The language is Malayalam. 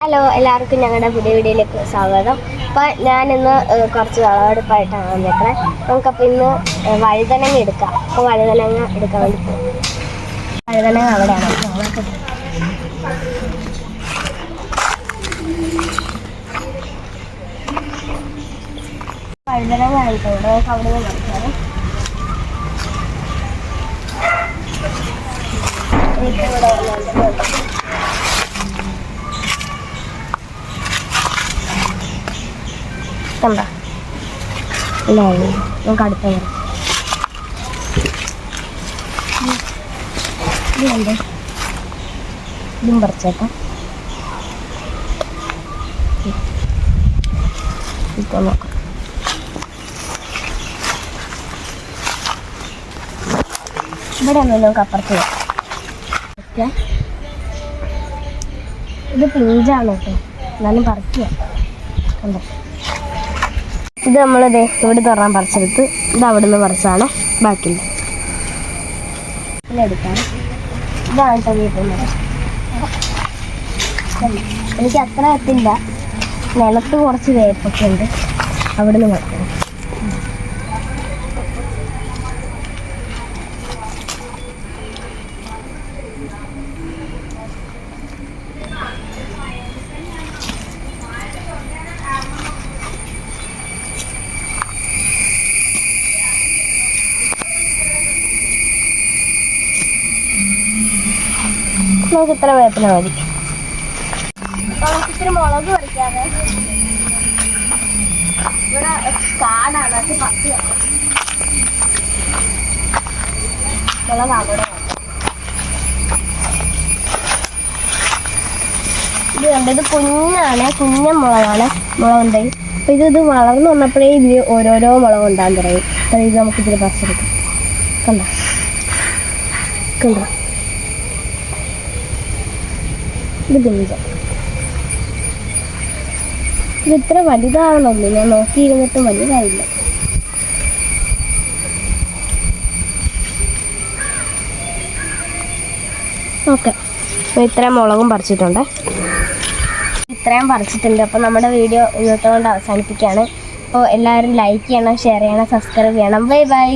ഹലോ എല്ലാവർക്കും ഞങ്ങളുടെ പുതിയ വീഡിയോയിലേക്ക് സ്വാഗതം. അപ്പോൾ ഞാനിന്ന് കുറച്ച് വിളവെടുപ്പായിട്ടാണ് വന്നേക്കണേ. നമുക്കപ്പോൾ ഇന്ന് വഴുതനങ്ങ എടുക്കാം. അപ്പോൾ വഴുതനങ്ങ എടുക്കാൻ വേണ്ടി പോകും വഴുതനങ്ങ അവിടെയാണ്. വഴുതനങ്ങ നമുക്ക് അവിടെ നിന്ന് കണ്ട നമുക്ക് അടുത്ത ഇതും പറിച്ചേക്കാം. ഇപ്പൊ നോക്കാം. ഇവിടെ ഒന്നും നമുക്ക് അപ്പുറത്ത് ഓക്കെ. ഇത് പിഞ്ചാണ് കേട്ടോ. എന്നാലും പറിക്കുക കണ്ടോ? ഇത് നമ്മളിത് ഇവിടെ തുറന്നാൻ പറിച്ചെടുത്ത് ഇത് അവിടെ നിന്ന് പറിച്ചാണ്. ബാക്കിയുണ്ട്. വീട്ടുന്നത് എനിക്ക് അത്ര എത്തില്ല നിലത്ത് കുറച്ച് വേപ്പൊക്കെ ഉണ്ട്. അവിടെ നിന്ന് പറിക്കണം. നമുക്ക് ഇത്ര വേപ്പില മതി. നമുക്ക് ഇത്തിരി മുളക് പറിക്കാതെ ഇവിടെ കാടാണ് അത് പത്ത് മുളക് അവിടെ വേണം. ഇത് കണ്ടത് കുഞ്ഞാണ് കുഞ്ഞൻ മുളകാണ് മുളകുണ്ടായി അപ്പൊ ഇത് ഇത് വളർന്നു വന്നപ്പോഴേ ഇതിൽ ഓരോരോ മുളക് ഉണ്ടാകാൻ തുടങ്ങി. അപ്പൊ ഇത് നമുക്ക് ഇതിൽ പറിച്ചെടുക്കാം. കണ്ടോ? കണ്ടോ? ഇത് ഇത് ഇത്ര വലുതാവണമെന്ന് ഞാൻ നോക്കിയിരുന്നിട്ട് വലുതായില്ല ഓക്കെ. അപ്പോൾ ഇത്രയും മുളകും പറിച്ചിട്ടുണ്ട്. ഇത്രയും പറിച്ചിട്ടുണ്ട്. അപ്പോൾ നമ്മുടെ വീഡിയോ ഇന്നത്തെ കൊണ്ട് അവസാനിപ്പിക്കുകയാണ്. അപ്പോൾ എല്ലാവരും ലൈക്ക് ചെയ്യണം ഷെയർ ചെയ്യണം സബ്സ്ക്രൈബ് ചെയ്യണം. Bye bye